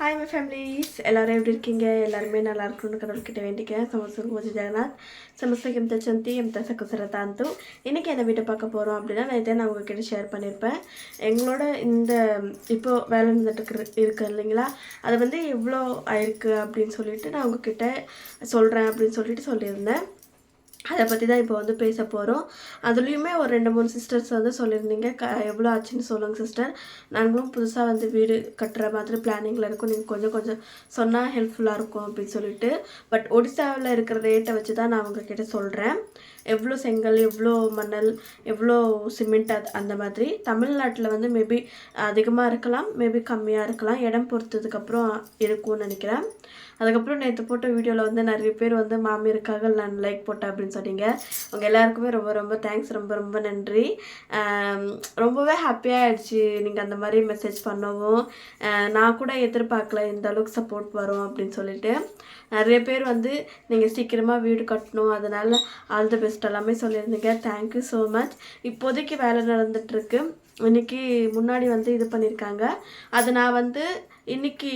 Hi my families எல்லோரும் எப்படி இருக்கீங்க? எல்லாருமே நல்லா இருக்கணும்னு கடவுள்கிட்ட வேண்டிக்கிறேன். சமஸ்தகம் பூஜை ஜெகநாத் சமஸ்தகம் தச்சந்தி சந்தி தசகுசர தாந்து. இன்றைக்கி எதை வீட்டை பார்க்க போகிறோம் அப்படின்னா நான் இதை நான் உங்கள்கிட்ட ஷேர் பண்ணியிருப்பேன் எங்களோட இந்த இப்போது வேலை இருந்துட்டு இருக்கு இல்லைங்களா? அது வந்து எவ்வளோ ஆயிருக்கு அப்படின்னு சொல்லிட்டு நான் உங்ககிட்ட சொல்கிறேன் அப்படின்னு சொல்லிட்டு சொல்லியிருந்தேன். அதை பற்றி தான் இப்போ வந்து பேச போகிறோம் அதுலேயுமே ஒரு ரெண்டு மூணு சிஸ்டர்ஸ் வந்து சொல்லியிருந்தீங்க. க எவ்வளோ ஆச்சுன்னு சொல்லுங்கள் சிஸ்டர் நாங்களும் புதுசாக வந்து வீடு கட்டுற மாதிரி பிளானிங்கில் இருக்கும். நீங்கள் கொஞ்சம் கொஞ்சம் சொன்னால் ஹெல்ப்ஃபுல்லாக இருக்கும் அப்படின்னு சொல்லிட்டு. பட் ஒடிசாவில் இருக்கிற ரேட்டை வச்சு தான் நான் உங்ககிட்ட சொல்கிறேன் எவ்வளோ செங்கல் எவ்வளோ மணல் எவ்வளோ சிமெண்ட் அது அந்த மாதிரி. தமிழ்நாட்டில் வந்து மேபி அதிகமாக இருக்கலாம் மேபி கம்மியாக இருக்கலாம். இடம் பொறுத்ததுக்கப்புறம் இருக்கும்னு நினைக்கிறேன். அதுக்கப்புறம் நேற்று போட்ட வீடியோவில் வந்து நிறைய பேர் வந்து மாமியருக்காக நான் லைக் போட்டேன் அப்படின்னு சொன்னீங்க. உங்கள் எல்லாருக்குமே ரொம்ப ரொம்ப தேங்க்ஸ் ரொம்ப ரொம்ப நன்றி. ரொம்பவே ஹாப்பியாக ஆயிடுச்சு நீங்கள் அந்த மாதிரி மெசேஜ் பண்ணவும். நான் கூட எதிர்பார்க்கல இந்த அளவுக்கு சப்போர்ட் வரும் அப்படின்னு சொல்லிட்டு. நிறைய பேர் வந்து நீங்கள் சீக்கிரமாக வீடு கட்டணும். அதனால் ஆல் தி பெஸ்ட் எல்லாமே சொல்லியிருந்தீங்க. தேங்க்யூ ஸோ மச் இப்போதைக்கு வேலை நடந்துட்டுருக்கு இன்னைக்கு முன்னாடி வந்து இது பண்ணியிருக்காங்க அது நான் வந்து இன்னைக்கு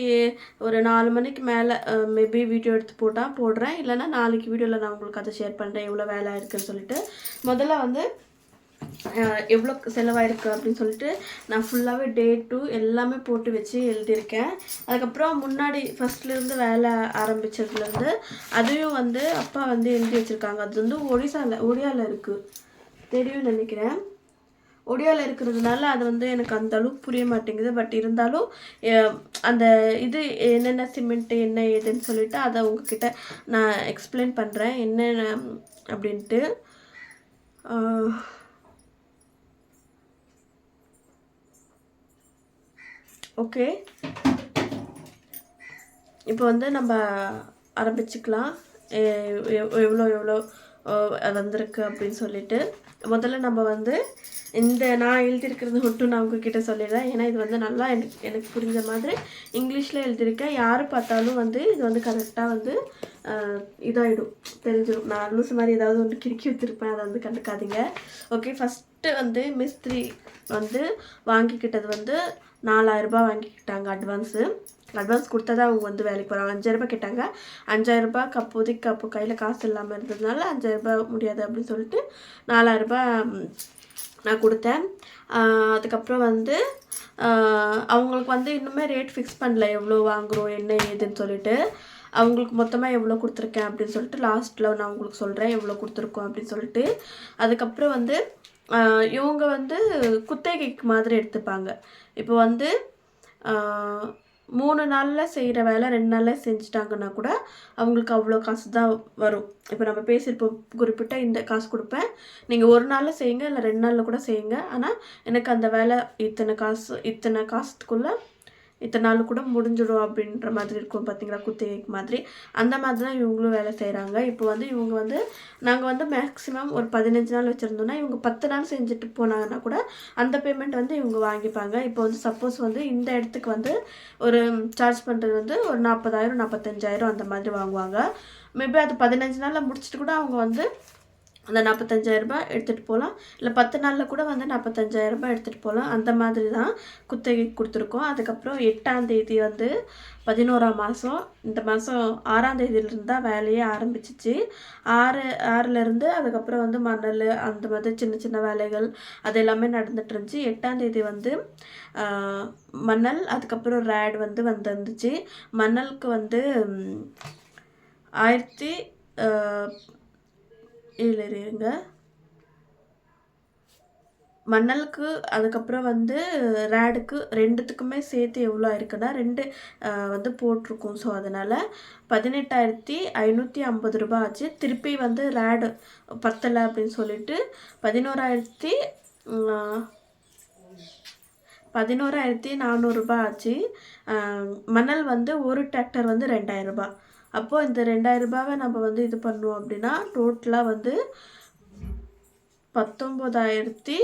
ஒரு நாலு மணிக்கு மேலே மேபி வீடியோ எடுத்து போட்டால் போடுறேன். இல்லைன்னா நாளைக்கு வீடியோவில் நான் உங்களுக்கு அதை ஷேர் பண்ணுறேன் எவ்வளோ வேலை இருக்குன்னு சொல்லிட்டு. முதல்ல வந்து எவ்வளோ செலவாயிருக்கு அப்படின்னு சொல்லிட்டு நான் ஃபுல்லாகவே டே டூ எல்லாமே போட்டு வச்சு எழுதியிருக்கேன். அதுக்கப்புறம் முன்னாடி ஃபஸ்ட்லேருந்து வேலை ஆரம்பிச்சதுலேருந்து அதையும் வந்து அப்பா வந்து எழுதி வச்சுருக்காங்க. அது வந்து ஒடிசாவில் ஒடியாவில் இருக்குது தெரியும் நினைக்கிறேன். ஒடியாவில் இருக்கிறதுனால அது வந்து எனக்கு அந்த அளவுக்கு புரிய மாட்டேங்குது. பட் இருந்தாலும் அந்த இது என்னென்ன சிமெண்ட்டு என்ன ஏதுன்னு சொல்லிட்டு அதை உங்ககிட்ட நான் எக்ஸ்பிளைன் பண்ணுறேன் என்னென்ன அப்படின்ட்டு ஓகே இப்போ வந்து நம்ம ஆரம்பிச்சுக்கலாம். எவ்வளோ எவ்வளோ அது வந்திருக்கு அப்படின்னு சொல்லிட்டு. முதல்ல நம்ம வந்து இந்த நான் எழுதியிருக்கிறது மட்டும் நான் உங்ககிட்ட சொல்லிடுறேன். ஏன்னா இது வந்து நல்லா எனக்கு எனக்கு புரிஞ்ச மாதிரி இங்கிலீஷில் எழுதியிருக்கேன். யார் பார்த்தாலும் வந்து இது வந்து கரெக்டாக வந்து இதாகிடும் தெரிஞ்சிடும். நான் லூஸ் மாதிரி ஏதாவது ஒன்று கிறுக்கி வச்சுருப்பேன். அதை வந்து கண்டுக்காதீங்க. ஓகே ஃபஸ்ட்டு வந்து மிஸ்திரி வந்து வாங்கிக்கிட்டது வந்து நாலாயிரரூபா வாங்கிக்கிட்டாங்க அட்வான்ஸு அட்வான்ஸ் கொடுத்தா தான் அவங்க வந்து வேலைக்கு போகிறாங்க அஞ்சாயிரரூபா கேட்டாங்க. அஞ்சாயிரரூபா அப்போதைக்கு அப்போ கையில் காசு இல்லாமல் இருந்ததுனால அஞ்சாயிரரூபா முடியாது அப்படின்னு சொல்லிட்டு நாலாயிரரூபா நான் கொடுத்தேன். அதுக்கப்புறம் வந்து அவங்களுக்கு வந்து இன்னுமே ரேட் ஃபிக்ஸ் பண்ணல. எவ்வளோ வாங்குகிறோம் என்ன ஏதுன்னு சொல்லிட்டு அவங்களுக்கு மொத்தமாக எவ்வளோ கொடுத்துருக்கேன் அப்படின்னு சொல்லிட்டு லாஸ்ட்டில் நான் உங்களுக்கு சொல்கிறேன் எவ்வளோ கொடுத்துருக்கோம் அப்படின்னு சொல்லிட்டு. அதுக்கப்புறம் வந்து இவங்க வந்து குத்தகைக்கு மாதிரி எடுத்துப்பாங்க. இப்போ வந்து மூணு நாளில் செய்கிற வேலை ரெண்டு நாளில் செஞ்சுட்டாங்கன்னா கூட அவங்களுக்கு அவ்வளோ காசு தான் வரும். இப்போ நம்ம பேசியிருப்போம் குறிப்பிட்ட இந்த காசு கொடுப்பேன். நீங்கள் ஒரு நாளில் செய்யுங்க இல்லை ரெண்டு நாளில் கூட செய்யுங்க. ஆனால் எனக்கு அந்த வேலை இத்தனை காசு இத்தனை காசுக்குள்ளே இத்தனை நாள் கூட முடிஞ்சிடும் அப்படின்ற மாதிரி இருக்கும் பார்த்தீங்களா? குத்தகைக்கு மாதிரி. அந்த மாதிரி தான் இவங்களும் வேலை செய்கிறாங்க இப்போ வந்து இவங்க வந்து நாங்கள் வந்து மேக்ஸிமம் ஒரு பதினஞ்சு நாள் வச்சுருந்தோம்னா இவங்க பத்து நாள் செஞ்சுட்டு போனாங்கன்னா கூட அந்த பேமெண்ட் வந்து இவங்க வாங்கிப்பாங்க. இப்போ வந்து சப்போஸ் வந்து இந்த இடத்துக்கு வந்து ஒரு சார்ஜ் பண்ணுறது வந்து ஒரு நாற்பதாயிரம் நாற்பத்தஞ்சாயிரம் அந்த மாதிரி வாங்குவாங்க. மேபி அது பதினஞ்சு நாளில் முடிச்சுட்டு கூட அவங்க வந்து அந்த நாற்பத்தஞ்சாயிரம் ரூபாய் எடுத்துகிட்டு போகலாம். இல்லை பத்து நாளில் கூட வந்து நாற்பத்தஞ்சாயிரம் ரூபாய் எடுத்துகிட்டு போகலாம். அந்த மாதிரி தான் குத்தகை கொடுத்துருக்கோம். அதுக்கப்புறம் எட்டாம் தேதி வந்து பதினோராம் மாதம். இந்த மாதம் ஆறாம் தேதியிலிருந்து தான் வேலையே ஆரம்பிச்சிச்சு. ஆறு ஆறுலேருந்து அதுக்கப்புறம் வந்து மணல் அந்த மாதிரி சின்ன சின்ன வேலைகள் அது எல்லாமே நடந்துட்டு இருந்துச்சு. எட்டாம் தேதி வந்து மணல் அதுக்கப்புறம் ரேட் வந்து வந்துருந்துச்சு. மணலுக்கு வந்து ஆயிரத்தி ஆஹ், இருங்க. மணலுக்கு அதுக்கப்புறம் வந்து ரேடுக்கு ரெண்டுத்துக்குமே சேர்த்து எவ்வளோ ஆயிருக்குன்னா ரெண்டு வந்து போட்டிருக்கோம். ஸோ அதனால் பதினெட்டாயிரத்தி ஐநூற்றி ஐம்பது ரூபாய் ஆச்சு திருப்பி வந்து ரேடு பத்தலை அப்படின்னு சொல்லிட்டு பதினோராயிரத்தி பதினோராயிரத்தி நானூறுரூபா ஆச்சு மணல் வந்து ஒரு டிராக்டர் வந்து ரெண்டாயிரம் ரூபாய். அப்போது இந்த ரெண்டாயிரம் ரூபாவை நம்ம வந்து இது பண்ணுவோம் அப்படின்னா டோட்டலாக வந்து பத்தொம்போதாயிரத்தி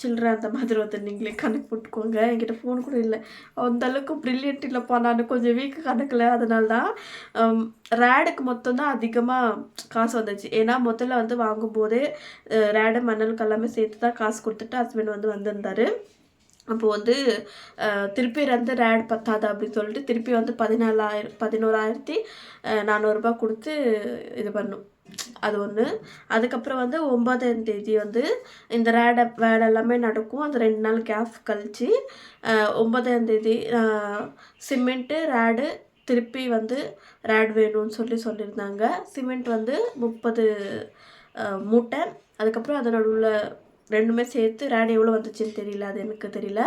சில்லற அந்த மாதிரி வந்து நீங்களே கணக்கு போட்டுக்கோங்க. என்கிட்ட ஃபோன் கூட இல்லை. அந்தளவுக்கு ப்ரில்லியன்ட் இல்லைப்பா. நான் கொஞ்சம் வீக்கு கணக்கில். அதனால தான் ரேடுக்கு மொத்தம் தான் அதிகமாக காசு வந்துச்சு. ஏன்னா முதல்ல வந்து வாங்கும்போதே ரேடு மணலுக்கு எல்லாமே சேர்த்து தான் காசு கொடுத்துட்டு ஹஸ்பண்ட் வந்து வந்திருந்தாரு. அப்போ வந்து திருப்பி வந்து ரேட் பத்தாது அப்படின்னு சொல்லிட்டு திருப்பி வந்து பதினாலாயிரம் பதினோராயிரத்தி நானூறுரூபா கொடுத்து இது பண்ணும். அது ஒன்று அதுக்கப்புறம் வந்து ஒம்பதாம் தேதி வந்து இந்த ரேட வேட் எல்லாமே நடக்கும். அந்த ரெண்டு நாள் கேப் கழித்து ஒம்பதாம் தேதி சிமெண்ட்டு ரேடு திருப்பி வந்து ரேட் வேணும்னு சொல்லி சொல்லியிருந்தாங்க. சிமெண்ட் வந்து முப்பது மூட்டை. அதுக்கப்புறம் அதனோட உள்ள ரெண்டுமே சேர்த்து ரேட் எவ்வளோ வந்துச்சுன்னு தெரியல அது எனக்கு தெரியல.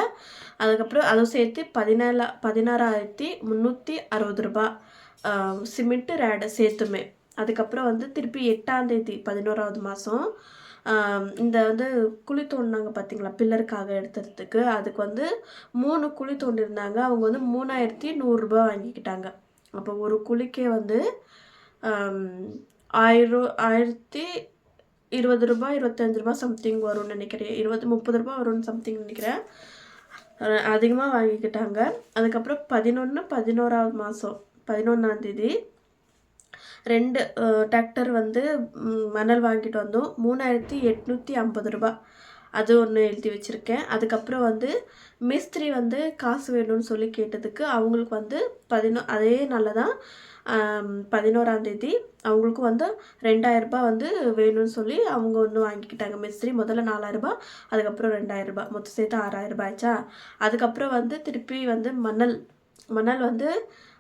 அதுக்கப்புறம் அதுவும் சேர்த்து பதினேழா பதினாறாயிரத்தி முந்நூற்றி அறுபது ரூபா சிமெண்ட்டு ரேடு சேர்த்துமே. அதுக்கப்புறம் வந்து திருப்பி எட்டாந்தேதி பதினோராவது மாதம் இந்த வந்து குழி தோண்டினாங்க பார்த்தீங்களா பில்லருக்காக எடுத்துறதுக்கு அதுக்கு வந்து மூணு குழி தோண்டிருந்தாங்க. அவங்க வந்து மூணாயிரத்தி நூறுரூபா வாங்கிக்கிட்டாங்க. அப்போ ஒரு குழிக்கே வந்து ஆயிரம் ஆயிரத்தி இருபது ரூபாய் இருபத்தஞ்சு ரூபாய் சம்திங் வரும்னு நினைக்கிறேன். இருபது முப்பது ரூபாய் வரும்னு சம்திங் நினைக்கிறேன். அதிகமாக வாங்கிக்கிட்டாங்க. அதுக்கப்புறம் பதினொன்று பதினோராவது மாதம் பதினொன்றாந்தேதி ரெண்டு டிராக்டர் வந்து மணல் வாங்கிட்டு வந்தோம். மூணாயிரத்தி எட்நூற்றி ஐம்பது ரூபாய் அது ஒன்று எழுதி வச்சுருக்கேன். அதுக்கப்புறம் வந்து மிஸ்திரி வந்து காசு வேணும்னு சொல்லி கேட்டதுக்கு அவங்களுக்கு வந்து பதினோ அதே நல்லதான் பதினோராந்தேதி அவங்களுக்கும் வந்து ரெண்டாயிரரூபா வந்து வேணும்னு சொல்லி அவங்க வந்து வாங்கிக்கிட்டாங்க. மிஸ்திரி முதல்ல நாலாயிரரூபா அதுக்கப்புறம் ரெண்டாயிரரூபா மொத்தம் சேர்த்து ஆறாயிரரூபா ஆச்சா அதுக்கப்புறம் வந்து திருப்பி வந்து மணல் மணல் வந்து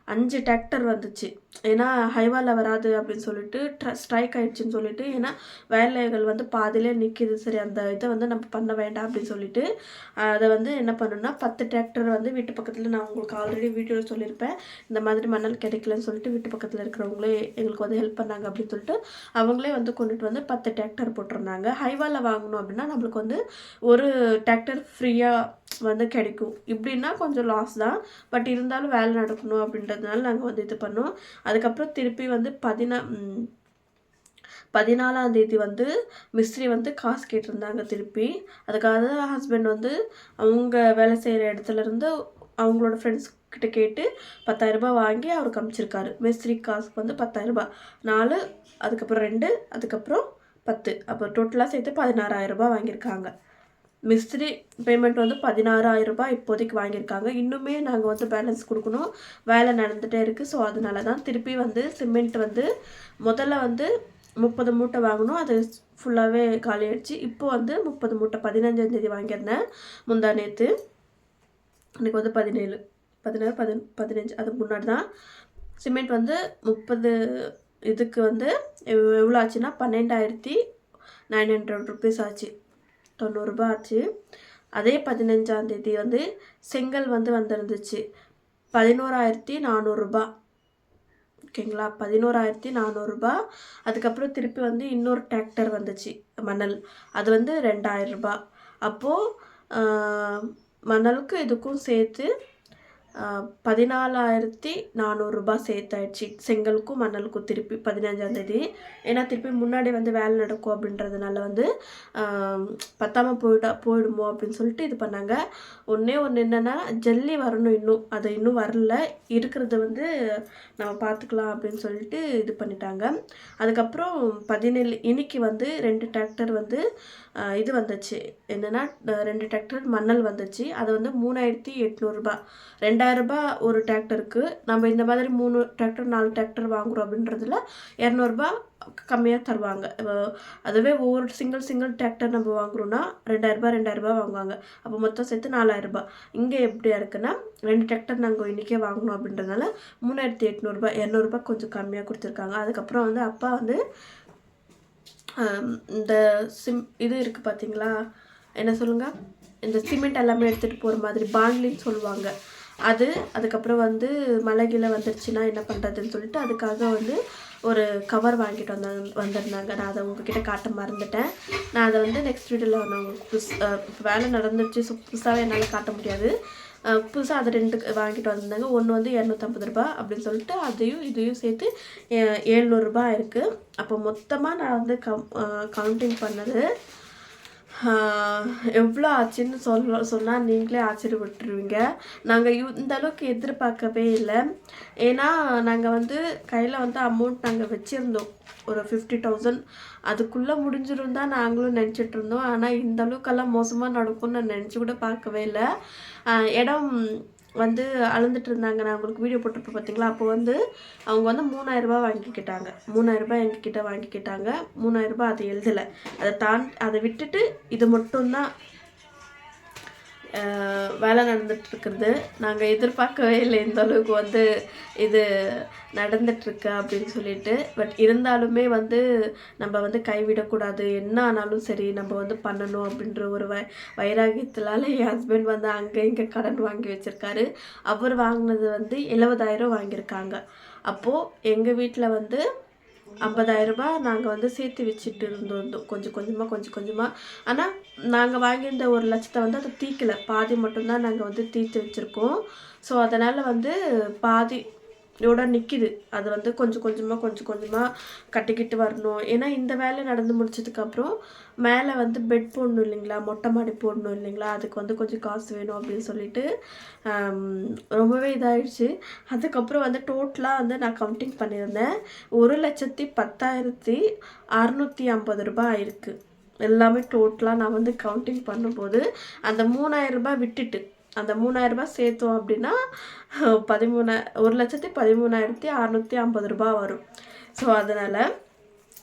அஞ்சு டிராக்டர் வந்துச்சு. ஏன்னா ஹைவாவில் வராது அப்படின்னு சொல்லிட்டு ஸ்ட்ரைக் ஆயிடுச்சுன்னு சொல்லிட்டு ஏன்னா வேலைகள் வந்து பாதியிலே நிற்கிது சரி அந்த இதை வந்து நம்ம பண்ண வேண்டாம் அப்படின்னு சொல்லிட்டு அதை வந்து என்ன பண்ணணும்னா பத்து டிராக்டர் வந்து வீட்டு பக்கத்தில் நான் உங்களுக்கு ஆல்ரெடி வீடியோவில் சொல்லியிருப்பேன். இந்த மாதிரி மணல் கிடைக்கலன்னு சொல்லிட்டு வீட்டு பக்கத்தில் இருக்கிறவங்களே எங்களுக்கு வந்து ஹெல்ப் பண்ணாங்க அப்படின்னு சொல்லிட்டு அவங்களே வந்து கொண்டுட்டு வந்து பத்து டிராக்டர் போட்டிருந்தாங்க. ஹைவாவில் வாங்கணும் அப்படின்னா நம்மளுக்கு வந்து ஒரு டிராக்டர் ஃப்ரீயாக வந்து கிடைக்கும். இப்படின்னா கொஞ்சம் லாஸ் தான். பட் இருந்தாலும் வேலை நடக்கணும் அப்படின்றதுனால நாங்கள் வந்து இது பண்ணோம். அதுக்கப்புறம் திருப்பி வந்து பதினா பதினாலாம் தேதி வந்து மிஸ்திரி வந்து காசு கேட்டிருந்தாங்க திருப்பி. அதுக்காக ஹஸ்பண்ட் வந்து அவங்க வேலை செய்கிற இடத்துலருந்து அவங்களோட ஃப்ரெண்ட்ஸ் கிட்ட கேட்டு பத்தாயிரம் ரூபாய் வாங்கி அவருக்கு அனுப்பிச்சிருக்காரு மிஸ்திரி காசுக்கு வந்து பத்தாயிரம் ரூபாய். நாலு அதுக்கப்புறம் ரெண்டு அதுக்கப்புறம் பத்து. அப்போ டோட்டலாக சேர்த்து பதினாறாயிரம் ரூபாய் வாங்கியிருக்காங்க. மிஸ்திரி பேமெண்ட் வந்து பதினாறாயிரம் ரூபாய் இப்போதைக்கு வாங்கியிருக்காங்க. இன்னுமே நாங்கள் வந்து பேலன்ஸ் கொடுக்கணும். வேலை நடந்துகிட்டே இருக்குது ஸோ அதனால தான் திருப்பி வந்து சிமெண்ட் வந்து முதல்ல வந்து முப்பது மூட்டை வாங்கணும். அது ஃபுல்லாகவே காலி ஆயிடுச்சு. இப்போ வந்து முப்பது மூட்டை பதினஞ்சாந்தேதி வாங்கியிருந்தேன். முந்தா நேற்று எனக்கு வந்து பதினேழு பதினாறு பதின பதினஞ்சு அதுக்கு முன்னாடி தான் சிமெண்ட் வந்து முப்பது இதுக்கு வந்து எவ்- எவ்வளோ ஆச்சுன்னா பன்னெண்டாயிரத்தி நைன் ஹண்ட்ரட் ருபீஸ் ஆச்சு. தொண்ணூறுரூபா ஆச்சு அதே பதினஞ்சாந்தேதி வந்து செங்கல் வந்து வந்திருந்துச்சு. பதினோராயிரத்தி நானூறுரூபா ஓகேங்களா? பதினோராயிரத்தி நானூறுரூபா அதுக்கப்புறம் திருப்பி வந்து இன்னொரு டிராக்டர் வந்துச்சு. மணல். அது வந்து ரெண்டாயிரம் ரூபாய் அப்போது மணலுக்கு இதுக்கும் சேர்த்து பதினாலாயிரத்தி நானூறுரூபா சேர்த்தாயிடுச்சு. செங்கலுக்கும் மணலுக்கும் திருப்பி பதினஞ்சாந்தேதி ஏன்னா திருப்பி முன்னாடி வந்து வேலை நடக்கும் அப்படின்றதுனால வந்து ஆஹ், பத்தாம போயிட்டா போயிடுமோ அப்படின்னு சொல்லிட்டு இது பண்ணாங்க. ஒன்றே ஒன்று என்னென்னா ஜல்லி வரணும் இன்னும். அது இன்னும் வரல. இருக்கிறத வந்து நம்ம பார்த்துக்கலாம் அப்படின்னு சொல்லிட்டு இது பண்ணிட்டாங்க. அதுக்கப்புறம் பதினேழு இன்னைக்கு வந்து ரெண்டு டிராக்டர் வந்து இது வந்துச்சு. என்னென்னா ரெண்டு டிராக்டர் மண்ணல் வந்துச்சு. அது வந்து மூணாயிரத்தி எட்நூறுபா ரெண்டாயிரரூபா ஒரு டிராக்டருக்கு. நம்ம இந்த மாதிரி மூணு டிராக்டர் நாலு டிராக்டர் வாங்குறோம் அப்படின்றதுல இரநூறுபா கம்மியாக தருவாங்க. அதுவே ஒவ்வொரு சிங்கிள் சிங்கிள் டிராக்டர் நம்ம வாங்குறோம்னா ரெண்டாயிரரூபா ரெண்டாயிரரூபா வாங்குவாங்க. அப்போ மொத்தம் சேர்த்து நாலாயிரரூபா இங்கே எப்படியா இருக்குன்னா ரெண்டு டிராக்டர் நாங்கள் இன்றைக்கே வாங்கணும் அப்படின்றதுனால மூணாயிரத்தி எட்நூறுபா இரநூறுபா கொஞ்சம் கம்மியாக கொடுத்துருக்காங்க. அதுக்கப்புறம் வந்து அப்பா வந்து இந்த சிம் இது இருக்குது பார்த்தீங்களா என்ன சொல்லுங்கள் இந்த சிமெண்ட் எல்லாமே எடுத்துகிட்டு போகிற மாதிரி பாண்ட்லின்னு சொல்லுவாங்க. அது அதுக்கப்புறம் வந்து மழை கீழே வந்துருச்சுன்னா என்ன பண்ணுறதுன்னு சொல்லிட்டு அதுக்காக வந்து ஒரு கவர் வாங்கிட்டு வந்தாங்க வந்திருந்தாங்க. நான் அதை உங்ககிட்ட காட்ட மறந்துட்டேன். நான் அதை வந்து நெக்ஸ்ட் வீடியோவில் நான் உங்களுக்கு புதுசு வேலை நடந்துருச்சு ஸோ புதுசாகவே என்னால் காட்ட முடியாது. புதுசாக அது ரெண்டு வாங்கிட்டு வந்திருந்தாங்க. ஒன்று வந்து இரநூத்தம்பது ரூபா அப்படின்னு சொல்லிட்டு அதையும் இதையும் சேர்த்து ஏ- எழுநூறுபா இருக்குது அப்போ மொத்தமாக நான் வந்து கம் கவுண்டிங் பண்ணது எவ்வளோ ஆச்சுன்னு சொல்ல சொன்னால் நீங்களே ஆச்சரியப்பட்டுருவீங்க. நாங்கள் யூ இந்த அளவுக்கு எதிர்பார்க்கவே இல்லை. ஏன்னா நாங்கள் வந்து கையில் வந்து அமௌண்ட் நாங்கள் வச்சுருந்தோம். ஒரு ஃபிஃப்டி தௌசண்ட் அதுக்குள்ளே முடிஞ்சிருந்தான் நாங்களும் நினச்சிட்டு இருந்தோம். ஆனால் இந்த அளவுக்கெல்லாம் மோசமாக நடக்கும்னு நான் நினச்சி கூட பார்க்கவே இல்லை. இடம் வந்து அழுந்துட்டு இருந்தாங்க நான் உங்களுக்கு வீடியோ போட்டிருப்பேன் பார்த்தீங்களா? அப்போ வந்து அவங்க வந்து மூணாயிரரூபா வாங்கிக்கிட்டாங்க. மூணாயிரரூபா எங்ககிட்ட வாங்கிக்கிட்டாங்க. மூணாயிரரூபா அதை எழுதலை. அதை தான் அதை விட்டுட்டு இது மட்டும்தான் வேலை நடந்துட்டு நாங்கள் எதிர்பார்க்கவே இல்லை இந்த அளவுக்கு வந்து இது நடந்துட்டுருக்கு அப்படின்னு சொல்லிட்டு. பட் இருந்தாலுமே வந்து நம்ம வந்து கைவிடக்கூடாது. என்ன ஆனாலும் சரி நம்ம வந்து பண்ணணும் அப்படின்ற ஒரு வ வைராகியத்தினால என் ஹஸ்பண்ட் வந்து அங்கே இங்கே கடன் வாங்கி வச்சுருக்காரு. அவர் வாங்கினது வந்து எழுபதாயிரம் வாங்கியிருக்காங்க. அப்போது எங்கள் வீட்டில் வந்து ஐம்பதாயிரம் ரூபாய் நாங்கள் வந்து சேர்த்து வச்சுட்டு இருந்தோம். கொஞ்சம் கொஞ்சமாக கொஞ்சம் கொஞ்சமாக ஆனால் நாங்கள் வாங்கியிருந்த ஒரு லட்சத்தை வந்து அதை தீக்கலை. பாதி மட்டும்தான் நாங்கள் வந்து தீர்த்து வச்சுருக்கோம். ஸோ அதனால் வந்து பாதி இதோட நிற்கிது அது வந்து கொஞ்சம் கொஞ்சமாக கொஞ்சம் கொஞ்சமாக கட்டிக்கிட்டு வரணும். ஏன்னா இந்த வேலை நடந்து முடிச்சதுக்கப்புறம் மேலே வந்து பெட் போடணும் இல்லைங்களா? மொட்டை மாடி போடணும் இல்லைங்களா? அதுக்கு வந்து கொஞ்சம் காசு வேணும் அப்படின்னு சொல்லிட்டு ரொம்பவே இதாகிடுச்சு அதுக்கப்புறம் வந்து டோட்டலாக வந்து நான் கவுண்டிங் பண்ணியிருந்தேன். ஒரு லட்சத்தி பத்தாயிரத்தி அறநூற்றி ஐம்பது ரூபாய் ஆயிருக்கு. எல்லாமே டோட்டலாக நான் வந்து கவுண்டிங் பண்ணும்போது அந்த மூணாயிரம் ரூபாய் விட்டுட்டு அந்த மூணாயிரம் ரூபாய் சேர்த்தோம் அப்படின்னா பதிமூணா ஒரு லட்சத்தி பதிமூணாயிரத்தி அறநூற்றி ஐம்பது ரூபாய் வரும். ஸோ அதனால்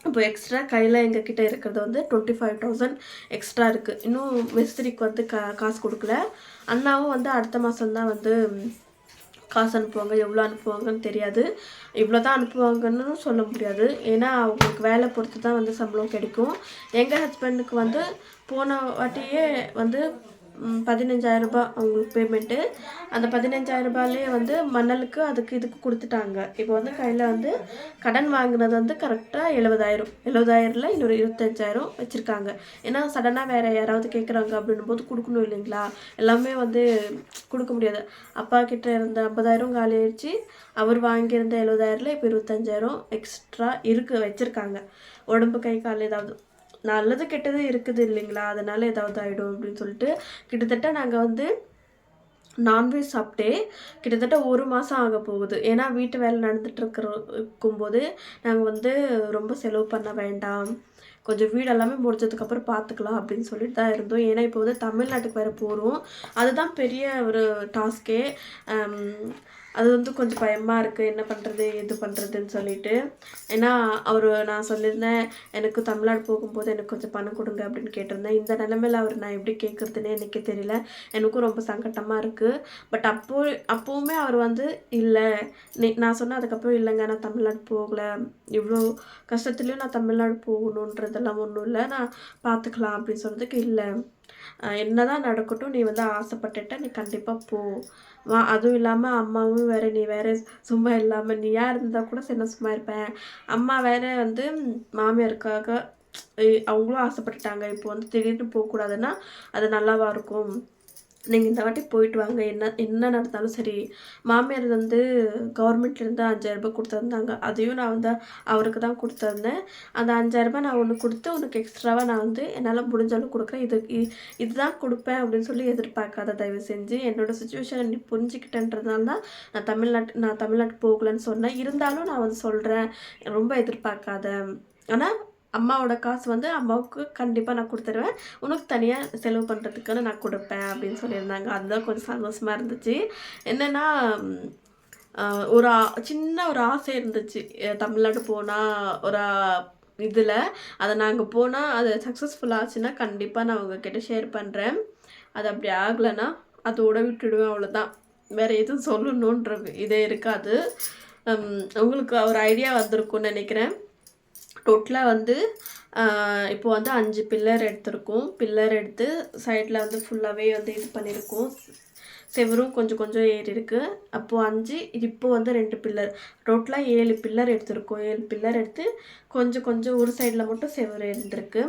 இப்போ எக்ஸ்ட்ரா கையில் எங்ககிட்ட இருக்கிறது வந்து டுவெண்ட்டி ஃபைவ் தௌசண்ட் எக்ஸ்ட்ரா இருக்குது இன்னும் மிஸ்திரிக்கு வந்து கா காசு கொடுக்கல. அண்ணாவும் வந்து அடுத்த மாதம் தான் வந்து காசு அனுப்புவாங்க. எவ்வளோ அனுப்புவாங்கன்னு தெரியாது. இவ்வளோ தான் அனுப்புவாங்கன்னு சொல்ல முடியாது. ஏன்னா அவங்களுக்கு வேலை பொறுத்து தான் வந்து சம்பளம் கிடைக்கும். எங்கள் ஹஸ்பண்டுக்கு வந்து போன வாட்டியே வந்து ம், 15000 ரூபாய் அவங்களுக்கு பேமெண்ட்டு அந்த 15000 வந்து மணலுக்கு அதுக்கு இதுக்கு கொடுத்துட்டாங்க. இப்போ வந்து கையில் வந்து கடன் வாங்கினது வந்து கரெக்டாக எழுபதாயிரம். எழுபதாயிரம்ல இன்னொரு இருபத்தஞ்சாயிரம் வச்சுருக்காங்க. ஏன்னா சடனாக வேறு யாராவது கேட்குறாங்க அப்படின்னும் போது கொடுக்கணும் இல்லைங்களா? எல்லாமே வந்து கொடுக்க முடியாது. அப்பா கிட்ட இருந்த ஐம்பதாயிரம் காலி ஆயிடுச்சு. அவர் வாங்கியிருந்த எழுபதாயிரம்ல இப்போ இருபத்தஞ்சாயிரம் எக்ஸ்ட்ரா இருக்கு வச்சுருக்காங்க. உடம்பு கை கால் ஏதாவது. நல்லது கெட்டது இருக்குது இல்லைங்களா? அதனால் ஏதாவது ஆகிடும் அப்படின்னு சொல்லிட்டு கிட்டத்தட்ட நாங்கள் வந்து நான்வெஜ் சாப்பிட்டே கிட்டத்தட்ட ஒரு மாதம் ஆக போகுது. ஏன்னா வீட்டு வேலை நடந்துட்டு இருக்கிற இருக்கும்போது நாங்கள் வந்து ரொம்ப செலவு பண்ண வேண்டாம். கொஞ்சம் வீடு எல்லாமே முடிஞ்சதுக்கப்புறம் பார்த்துக்கலாம் அப்படின்னு சொல்லிட்டு தான் இருந்தோம். ஏன்னா இப்போ வந்து தமிழ்நாட்டுக்கு வேறு போகிறோம் அதுதான் பெரிய ஒரு டாஸ்க்கே. அது வந்து கொஞ்சம் பயமாக இருக்குது என்ன பண்ணுறது எது பண்ணுறதுன்னு சொல்லிட்டு. ஏன்னா அவர் நான் சொல்லியிருந்தேன் எனக்கு தமிழ்நாடு போகும்போது எனக்கு கொஞ்சம் பணம் கொடுங்க அப்படின்னு கேட்டிருந்தேன். இந்த நிலமையில அவர் நான் எப்படி கேட்குறதுன்னே எனக்கே தெரியல. எனக்கும் ரொம்ப சங்கட்டமாக இருக்குது பட் அப்போ அப்போவுமே அவர் வந்து இல்லை நீ நான் சொன்னேன் அதுக்கப்புறம் இல்லைங்க. நான் தமிழ்நாடு போகல. இவ்வளோ கஷ்டத்துலேயும் நான் தமிழ்நாடு போகணுன்றதெல்லாம் ஒன்றும் இல்லை. நான் பார்த்துக்கலாம் அப்படின்னு சொன்னதுக்கு இல்லை. என்னதான் நடக்கட்டும் நீ வந்து ஆசைப்பட்டுட்ட நீ கண்டிப்பாக போ. வா அதுவும் இல்லாமல் அம்மாவும் வேறு நீ வேறு சும்மா இல்லாமல் நீ இருந்தால் கூட சரி நான் சும்மா இருப்பேன். அம்மா வேறு வந்து மாமியாருக்காக அவங்களும் ஆசைப்பட்டுட்டாங்க. இப்போ வந்து திடீர்னு போகக்கூடாதுன்னா அது நல்லாவா இருக்கும்? நீங்கள் இந்த வாட்டி போயிட்டு வாங்க. என்ன என்ன நடந்தாலும் சரி. மாமியார் வந்து கவர்மெண்ட்லேருந்து அஞ்சாயிரம் ரூபாய் கொடுத்துருந்தாங்க. அதையும் நான் வந்து அவருக்கு தான் கொடுத்துருந்தேன். அந்த அஞ்சாயிரரூபா நான் ஒன்று கொடுத்து உனக்கு எக்ஸ்ட்ராவாக நான் வந்து என்னால் முடிஞ்சாலும் கொடுக்குறேன். இது இ- இதுதான் கொடுப்பேன் அப்படின்னு சொல்லி எதிர்பார்க்காத தயவு செஞ்சு என்னோட சுச்சுவேஷனை நீ புரிஞ்சுக்கிட்டேன்றதுனால தான் நான் தமிழ்நாட்டு நான் தமிழ்நாட்டு போகலன்னு சொன்னேன். இருந்தாலும் நான் வந்து சொல்கிறேன் ரொம்ப எதிர்பார்க்காத. ஆனால் அம்மாவோட காசு வந்து அம்மாவுக்கு கண்டிப்பாக நான் கொடுத்துருவேன். உனக்கு தனியாக செலவு பண்ணுறதுக்குன்னு நான் கொடுப்பேன் அப்படின்னு சொல்லியிருந்தாங்க. அதுதான் கொஞ்சம் சந்தோஷமாக இருந்துச்சு. என்னென்னா ஒரு ஆ- சின்ன ஒரு ஆசை இருந்துச்சு. தமிழ்நாடு போனால் ஒரு இதில். அதை நாங்கள் போனால் அது சக்ஸஸ்ஃபுல் ஆச்சுன்னா கண்டிப்பாக நான் உங்ககிட்ட ஷேர் பண்ணுறேன் அது அப்படி ஆகலைன்னா அதோட விட்டுடுவேன் அவ்வளோதான் வேறு எதுவும் சொல்லணுன்ற இதே இருக்காது. உங்களுக்கு ஒரு ஐடியா வந்திருக்கும்னு நினைக்கிறேன். டோட்டலாக வந்து இப்போ வந்து அஞ்சு பில்லர் எடுத்திருக்கோம். பில்லர் எடுத்து சைடில் வந்து ஃபுல்லாகவே வந்து இது பண்ணியிருக்கோம் செவரும் கொஞ்சம் கொஞ்சம் ஏறி இருக்குது அப்போது அஞ்சு இப்போ வந்து ரெண்டு பில்லர். டோட்டலாக ஏழு பில்லர் எடுத்திருக்கோம். ஏழு பில்லர் எடுத்து கொஞ்சம் கொஞ்சம் ஒரு சைடில் மட்டும் செவரு இருந்திருக்கு.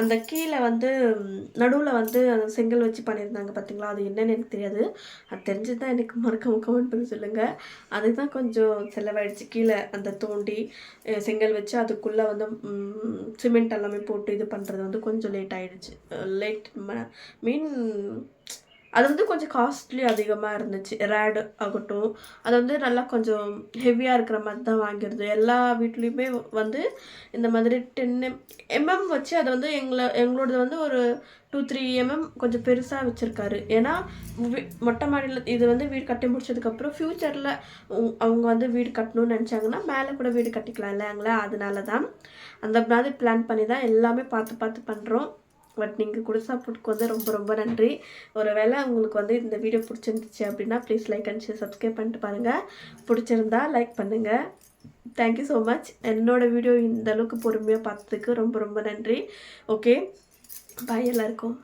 அந்த கீழே வந்து நடுவில் வந்து அந்த செங்கல் வச்சு பண்ணியிருந்தாங்க பார்த்தீங்களா அது என்னன்னு எனக்கு தெரியாது. அது தெரிஞ்சு தான் எனக்கு மறக்காம கமெண்ட் பண்ணி சொல்லுங்கள் அதுதான் கொஞ்சம் செலவாயிடுச்சு. கீழே அந்த தோண்டி செங்கல் வச்சு அதுக்குள்ளே வந்து சிமெண்ட் எல்லாமே போட்டு இது பண்ணுறது வந்து கொஞ்சம் லேட் ஆகிடுச்சு லேட் மீன் அது வந்து கொஞ்சம் காஸ்ட்லி அதிகமாக இருந்துச்சு. ரேடு ஆகட்டும். அது வந்து நல்லா கொஞ்சம் ஹெவியாக இருக்கிற மாதிரி தான் வாங்கிடுது எல்லா வீட்லேயுமே வந்து இந்த மாதிரி டென் எம்எம் வச்சு அதை வந்து எங்களை எங்களோடது வந்து ஒரு டூ த்ரீ எம்எம் கொஞ்சம் பெருசாக வச்சுருக்காரு. ஏன்னா மொட்டை மாடியில் இது வந்து வீடு கட்டி முடிச்சதுக்கப்புறம் ஃப்யூச்சரில் அவங்க வந்து வீடு கட்டணும்னு நினச்சாங்கன்னா மேலே கூட வீடு கட்டிக்கலாம் இல்லைங்களா? அதனால தான் அந்த மாதிரி பிளான் பண்ணி தான் எல்லாமே பார்த்து பார்த்து பண்ணுறோம் பட் நீங்கள் கொடுத்த சப்போர்ட்க்கு வந்து ரொம்ப ரொம்ப நன்றி. ஒருவேளை உங்களுக்கு வந்து இந்த வீடியோ பிடிச்சிருந்துச்சு அப்படின்னா please like and share subscribe பண்ணிட்டு பாருங்கள் பிடிச்சிருந்தா லைக் பண்ணுங்கள் தேங்க்யூ ஸோ மச் என்னோட வீடியோ இந்த அளவுக்கு பொறுமையாக பார்த்ததுக்கு ரொம்ப ரொம்ப நன்றி. ஓகே பாய் எல்லாருக்கும்.